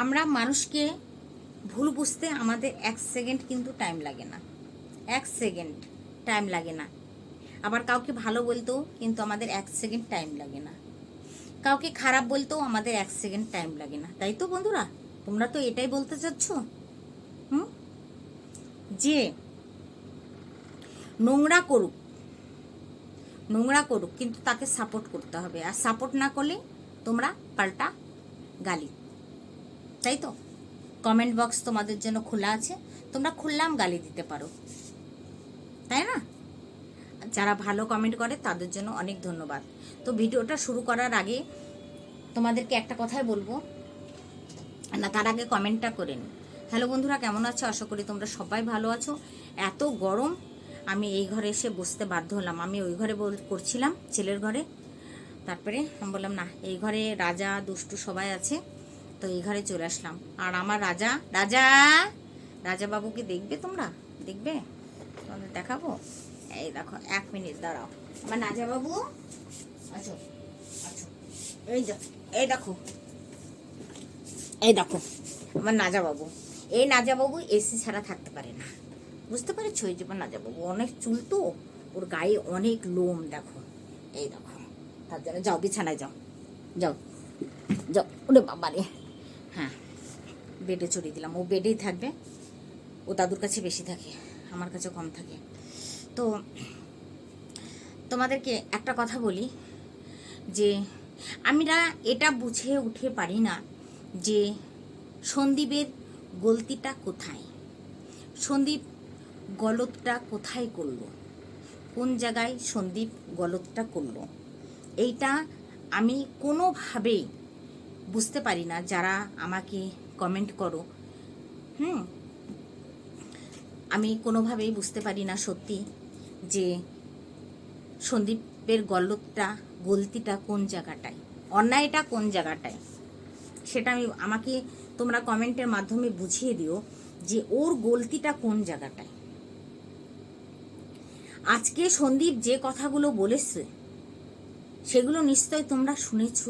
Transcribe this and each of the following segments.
আমরা মানুষকে ভুল বুঝতে আমাদের এক সেকেন্ড কিন্তু টাইম লাগে না। এক সেকেন্ড টাইম লাগে না। আবার কাউকে ভালো বলতেও কিন্তু আমাদের এক সেকেন্ড টাইম লাগে না। কাউকে খারাপ বলতেও আমাদের এক সেকেন্ড টাইম লাগে না। তাই তো বন্ধুরা? তোমরা তো এটাই বলতে চাচ্ছ? হুম? যে নোংরা করুক নোংরা করুক, কিন্তু তাকে সাপোর্ট করতে হবে। আর সাপোর্ট না করলে তোমরা পাল্টা গালি। তাই তো কমেন্ট বক্স তোমাদের জন্য খোলা আছে। তোমরা খুললাম, গালি দিতে পারো। তাই না? যারা ভালো কমেন্ট করে, তাদের জন্য অনেক ধন্যবাদ। তো ভিডিওটা শুরু করার আগে তোমাদেরকে একটা কথাই বলব। না, তার আগে কমেন্টটা করে নিই। হ্যালো বন্ধুরা, কেমন আছো? আশা করি তোমরা সবাই ভালো আছো। এত গরম, আমি এই ঘরে এসে বসতে বাধ্য হলাম। আমি ওই ঘরে বল- করছিলাম, ছেলের ঘরে। তারপরে আমি বললাম, না, এই ঘরে রাজা, দুষ্টু সবাই আছে। তো এই ঘরে চলে আসলাম। আর আমার রাজা রাজা রাজা বাবুকে দেখবে তোমরা? দেখবে? তোমাদের দেখাবো? এই দেখো, এক মিনিট, দাঁড়াও। আমার রাজা বাবু আছো আছো। এই এই দেখো। এই দেখো, আমার নাজা বাবু এই নাজা বাবু এসি ছাড়া থাকতে পারে না। বুঝতে পেরেছ? এই আমার নাজা বাবু অনেক চুল তো। ওর গায়ে অনেক লোম, দেখো। এই দেখো, তার জন্য যাও, বিছানায় যাও। যাও যাও। ওরে বাবা রে হ্যাঁ বেডে চড়িয়ে দিলাম। ও বেডেই থাকবে। ও দাদুর কাছে বেশি থাকে, আমার কাছে কম থাকে। তো তোমাদেরকে একটা কথা বলি, যে আমরা এটা বুঝে উঠে পারি না, যে সন্দীপের গলতিটা কোথায়? সন্দীপ গলতটা কোথায় করল? কোন জায়গায় সন্দীপ গলতটা করল? এইটা আমি কোনোভাবেই বুঝতে পারি না, যারা আমাকে কমেন্ট করো। হুম? আমি কোনোভাবেই বুঝতে পারি না সত্যি যে সন্দীপের গল্লতটা গলতিটা কোন জায়গাটায়? অন্যায়টা কোন জায়গাটায়? সেটা আমি, আমাকে তোমরা কমেন্টের মাধ্যমে বুঝিয়ে দিও যে ওর গলতিটা কোন জায়গাটায়। আজকে সন্দীপ যে কথাগুলো বলেছে, সেগুলো নিশ্চয় তোমরা শুনেছ।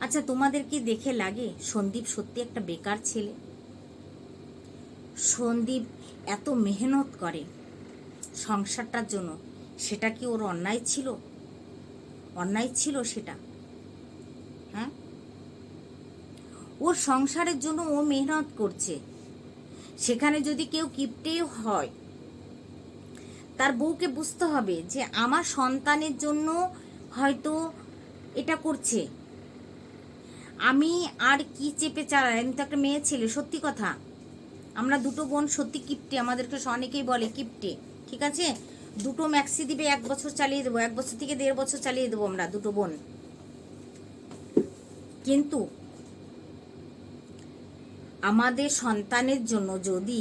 আচ্ছা তোমাদের কি দেখে লাগে সন্দীপ সত্যি একটা বেকার ছেলে? সন্দীপ এত মেহনত করে সংসারটার জন্য, সেটা কি ওর অন্যায় ছিল? অন্যায় ছিল সেটা। হ্যাঁ? ওর সংসারের জন্য ও মেহনত করছে। সেখানে যদি কেউ কিপটেও হয়, তার বউকে বুঝতে হবে যে আমার সন্তানের জন্য হয়তো এটা করছে। আমি আর কি চেপে চালাই আমি তো একটা মেয়ে ছেলে, সত্যি কথা। আমরা দুটো বোন সত্যি কিপটে, আমাদেরকে অনেকেই বলে কিপটে, ঠিক আছে? দুটো ম্যাক্সি দিবে, এক বছর চালিয়ে দেবো, এক বছর থেকে দেড় বছর চালিয়ে দেবো আমরা দুটো বোন। কিন্তু আমাদের সন্তানের জন্য যদি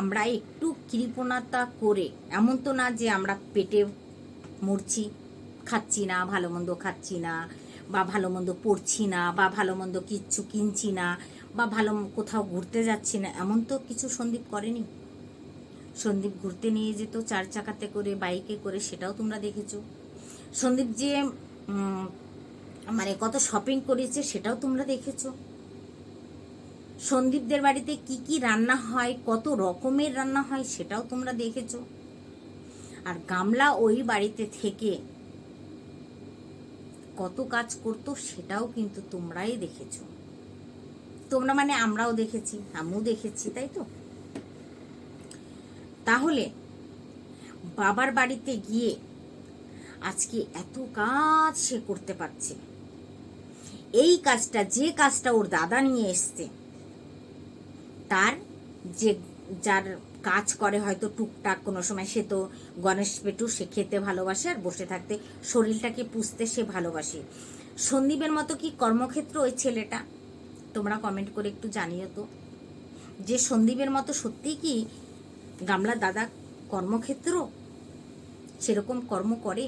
আমরা একটু কৃপণতা করে, এমন তো না যে আমরা পেটে মরছি, খাচ্ছি না, ভালো মন্দ খাচ্ছি না বা ভালো মন্দ পড়ছি না, বা ভালো মন্দ কিচ্ছু কিনছি না, বা ভালো কোথাও ঘুরতে যাচ্ছি না, এমন তো কিছু সন্দীপ করেনি? সন্দীপ ঘুরতে নিয়ে যেত চার চাকাতে করে, বাইকে করে, সেটাও তোমরা দেখেছ। সন্দীপ যে মানে কত শপিং করেছে, সেটাও তোমরা দেখেছ। সন্দীপদের বাড়িতে কি কি রান্না হয়, কত রকমের রান্না হয়, সেটাও তোমরা দেখেছ। আর গামলা ওই বাড়িতে থেকে কত কাজ করতো সেটাও কিন্তু তোমরাই দেখেছ। তোমরা মানে আমরাও দেখেছি, আমিও দেখেছি, তাই তো? তাহলে বাবার বাড়িতে গিয়ে আজকে এত কাজ সে করতে পারছে। এই কাজটা, যে কাজটা ওর দাদা নিয়ে এসছে, তার যে, যার কাজ করে হয়তো টুকটাক কোনো সময়। সে তো গণেশ পেটু, সে খেতে ভালোবাসে আর বসে থাকতে। শরীরটাকে পুষতে সে ভালোবাসে। সন্দীপের মতো কি কর্মক্ষেত্র ওই ছেলেটা? তোমরা কমেন্ট করে একটু জানিও তো। যে সন্দীপের মতো সত্যিই কি গামলা দাদা কর্মক্ষেত্র? সেরকম কর্ম করে?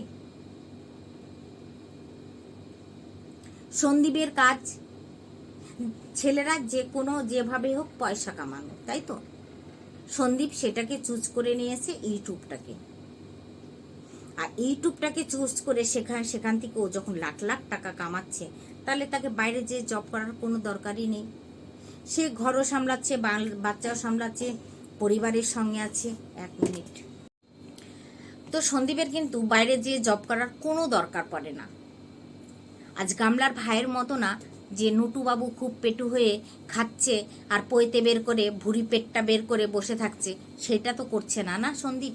সন্দীপের কাজ, ছেলেরা যে কোনো যেভাবে হোক পয়সা কামানো, তাই তো? সন্দীপ সেটাকে চুজ করে নিয়েছে ইউটিউবটাকে। আর ইউটিউবটাকে চুজ করে সেখান সেখান থেকে ও যখন লাখ লাখ টাকা কামাচ্ছে, তাহলে তাকে বাইরে যে জব করার কোনো দরকারই নেই। সে ঘরও সামলাচ্ছে বাচ্চাও সামলাচ্ছে, পরিবারের সঙ্গে আছে, এক মিনিট। তো সন্দীপের কিন্তু বাইরে যেয়ে জব করার কোনো দরকার পড়ে না। আজ গামলার ভাইয়ের মতো না যে নুটুবাবু খুব পেটু হয়ে খাচ্ছে আর পইতে বের করে, ভুড়ি পেটটা বের করে বসে থাকছে, সেটা তো করছে না না সন্দীপ?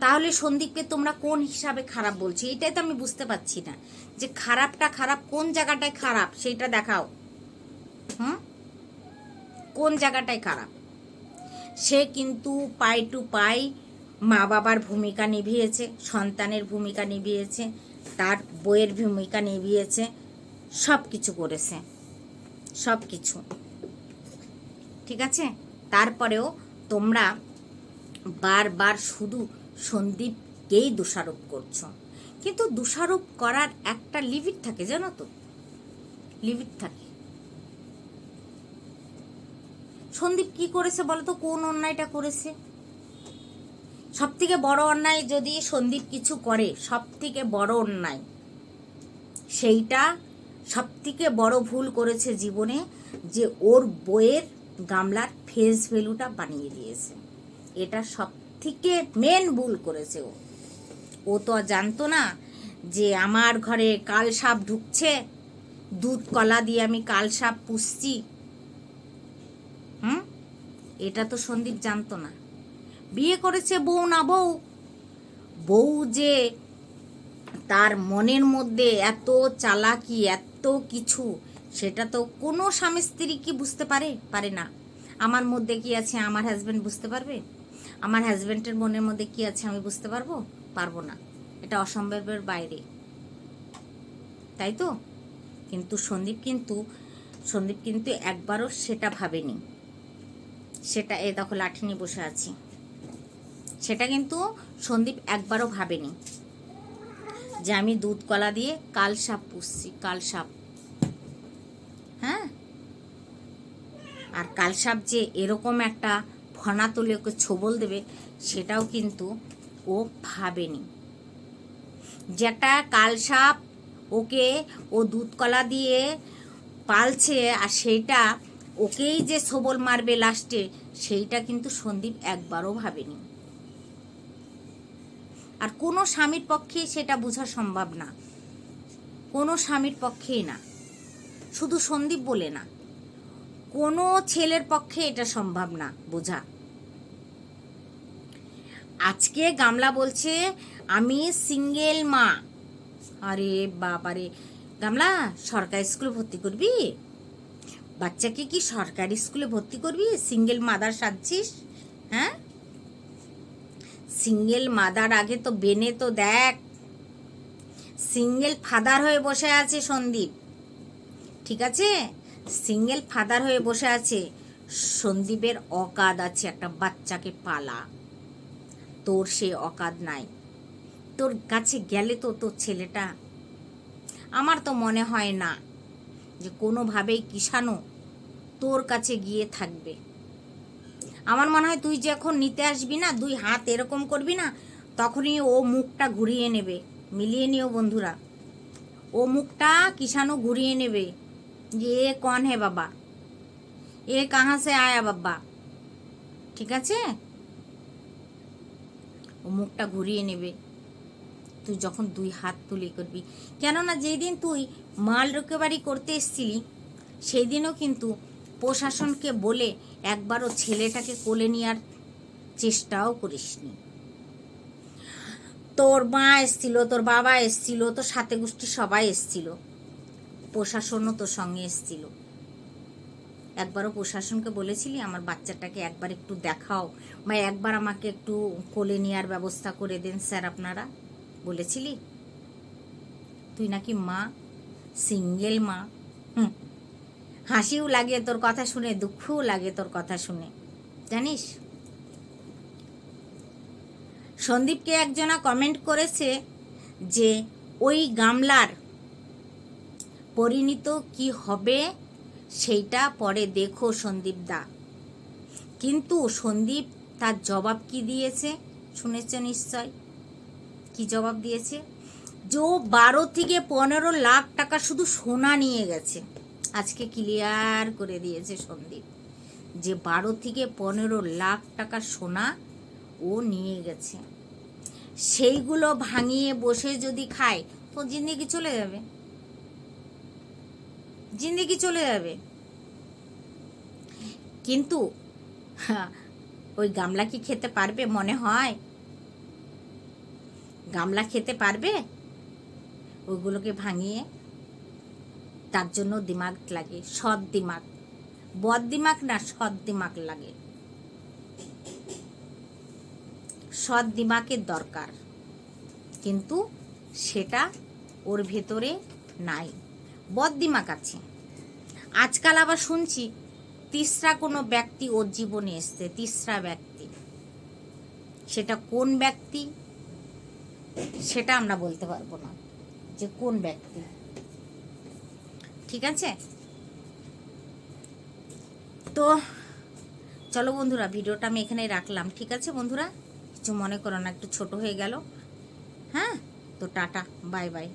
তাহলে সন্দীপকে তোমরা কোন হিসাবে খারাপ বলছি? এটাই তো আমি বুঝতে পারছি না। যে খারাপটা খারাপ, কোন জায়গাটায় খারাপ সেইটা দেখাও। হুম? কোন জায়গাটায় খারাপ? সে কিন্তু পাই টু পাই মা বাবার ভূমিকা নিভিয়েছে, সন্তানের ভূমিকা নিভিয়েছে, তার বইয়ের ভূমিকা নিভিয়েছে সব কিছু করেছে। সব কিছু ঠিক আছে? তারপরেও তোমরা বারবার শুধু সন্দীপকেই দোষারোপ করছ। কিন্তু দোষারোপ করার একটা লিমিট থাকে, জানো তো? লিমিট থাকে। সন্দীপ কি করেছে বলো তো কোন অন্যায়টা করেছে? সব থেকে বড় অন্যায় যদি সন্দীপ কিছু করে সব থেকে বড় অন্যায় সেইটা সব থেকে বড় ভুল করেছে জীবনে যে ওর বইয়ের গামলার ফেস ভ্যালুটা বানিয়ে দিয়েছে। এটা সব থেকে মেন ভুল করেছে ও। ও তো আর জানতো না যে আমার ঘরে কাল সাপ ঢুকছে, দুধ কলা দিয়ে আমি কাল সাপ পুষছি। হুম? এটা তো সন্দীপ জানতো না। বিয়ে করেছে বউ না বউ। বউ যে তার মনের মধ্যে এত চালাকি, এত কিছু, সেটা তো কোনো স্বামী স্ত্রী কি বুঝতে পারে? পারে না। আমার মধ্যে কি আছে আমার হাজব্যান্ড বুঝতে পারবে? আমার হাজব্যান্ডের মনের মধ্যে কি আছে আমি বুঝতে পারব? পারব না। এটা অসম্ভবের বাইরে। তাই তো? কিন্তু সন্দীপ কিন্তু সন্দীপ কিন্তু একবারও সেটা ভাবেনি। সেটা এ দেখো লাঠি নিয়ে বসে আছি। সেটা কিন্তু সন্দীপ একবারও ভাবেনি। যে আমি দুধ কলা দিয়ে কাল সাপ পুষছি, কাল সাপ। হ্যাঁ? আর কাল সাপ যে এরকম একটা ফনা তুলে ওকে ছোবল দেবে, সেটাও কিন্তু ও ভাবেনি। যেটা কাল সাপ ওকে ও দুধ কলা দিয়ে পালছে আর সেইটা ওকেই যে সবল মারবে লাস্টে, সেইটা কিন্তু সন্দীপ একবারও ভাবেনি। আর কোনো স্বামীর পক্ষে সেটা বোঝা সম্ভব না। কোনো স্বামীর পক্ষেই না। শুধু সন্দীপ বলে না। কোনো ছেলের পক্ষে এটা সম্ভব না বোঝা। আজকে গামলা বলছে, আমি সিঙ্গেল মা। আরে বাবারে। গামলা, সরকারি স্কুলে ভর্তি করবি? বাচ্চাকে কি সরকারি স্কুলে ভর্তি করবি? সিঙ্গেল মাদার সাজছিস? হ্যাঁ? সিঙ্গেল মাদার আগে তো বেনে তো দেখ। সিঙ্গেল ফাদার হয়ে বসে আছে সন্দীপ। ঠিক আছে? সিঙ্গেল ফাদার হয়ে বসে আছে সন্দীপের অকাদ আছে একটা বাচ্চাকে পালা। তোর সে অকাদ নাই। তোর কাছে গেলে তো তোর ছেলেটা। আমার তো মনে হয় না যে কোনোভাবেই কিষাণু তোর কাছে গিয়ে থাকবে। আমার মনে হয় তুই যখন নিতে আসবি না, দুই হাত এরকম করবি না, তখনই ও মুখটা ঘুরিয়ে নেবে। মিলিয়ে নিও বন্ধুরা। ও মুখটা কিষাণু ঘুরিয়ে নেবে। যে, এ কন হে বাবা? এ কাহা সে আয়া বাবা? ঠিক আছে? ও মুখটা ঘুরিয়ে নেবে। তুই যখন দুই হাত তুলে করবি। কেননা যেই দিন তুই মাল রিকভারি করতে এসছিলি সেই দিনও কিন্তু প্রশাসনকে বলে একবারও ছেলেটাকে কোলে নেওয়ার চেষ্টাও করিসনি। তোর মা এসছিল, তোর বাবা এসছিল, তোর সাথে গোষ্ঠী সবাই এসছিল। প্রশাসনও তোর সঙ্গে এসছিল। একবারও প্রশাসনকে বলেছিলি, আমার বাচ্চাটাকে একবার একটু দেখাও। বা একবার আমাকে একটু কোলে নেওয়ার ব্যবস্থা করে দেন স্যার আপনারা। বলেছিলি? তুই নাকি মা? সিঙ্গেল মা? হুম। হাসিও লাগে, তোর কথা শুনে, দুঃখও লাগে তোর কথা শুনে। জানিস? সন্দীপকে একজনা কমেন্ট করেছে যে, ওই গামলার পরিণত কি হবে সেইটা পরে দেখো সন্দীপ দা। কিন্তু সন্দীপ তার জবাব কি দিয়েছে শুনেছ নিশ্চয়? কি জবাব দিয়েছে? যে বারো থেকে পনেরো লাখ টাকা শুধু সোনা নিয়ে গেছে। আজকে ক্লিয়ার করে দিয়েছে সন্দীপ যে বারো থেকে পনেরো লাখ টাকা সোনা ও নিয়ে গেছে। সেইগুলো ভাঙিয়ে বসে যদি খায় তো জিন্দিগি চলে যাবে। জিন্দিগি চলে যাবে। কিন্তু হ্যাঁ, ওই গামলা কি খেতে পারবে মনে হয়? গামলা খেতে পারবে? ওইগুলোকে ভাঙিয়ে তার জন্য দিমাগ লাগে, সৎ দিমাগ। বদ দিমাগ না সৎ দিমাগ লাগে। সৎ দিমাগের দরকার। কিন্তু সেটা ওর ভেতরে নাই। বদ দিমাগ আছে। আজকাল আবার শুনছি, তিসরা কোনো ব্যক্তি ওর জীবনে এসছে, তিসরা ব্যক্তি। সেটা কোন ব্যক্তি? সেটা আমরা বলতে পারব না যে কোন ব্যক্তি। ঠিক আছে? তো, চলো বন্ধুরা, ভিডিওটা আমি এখানেই রাখলাম, ঠিক আছে বন্ধুরা? কিছু মনে করো না, একটু ছোট হয়ে গেল। হ্যাঁ? তো টাটা, বাই বাই।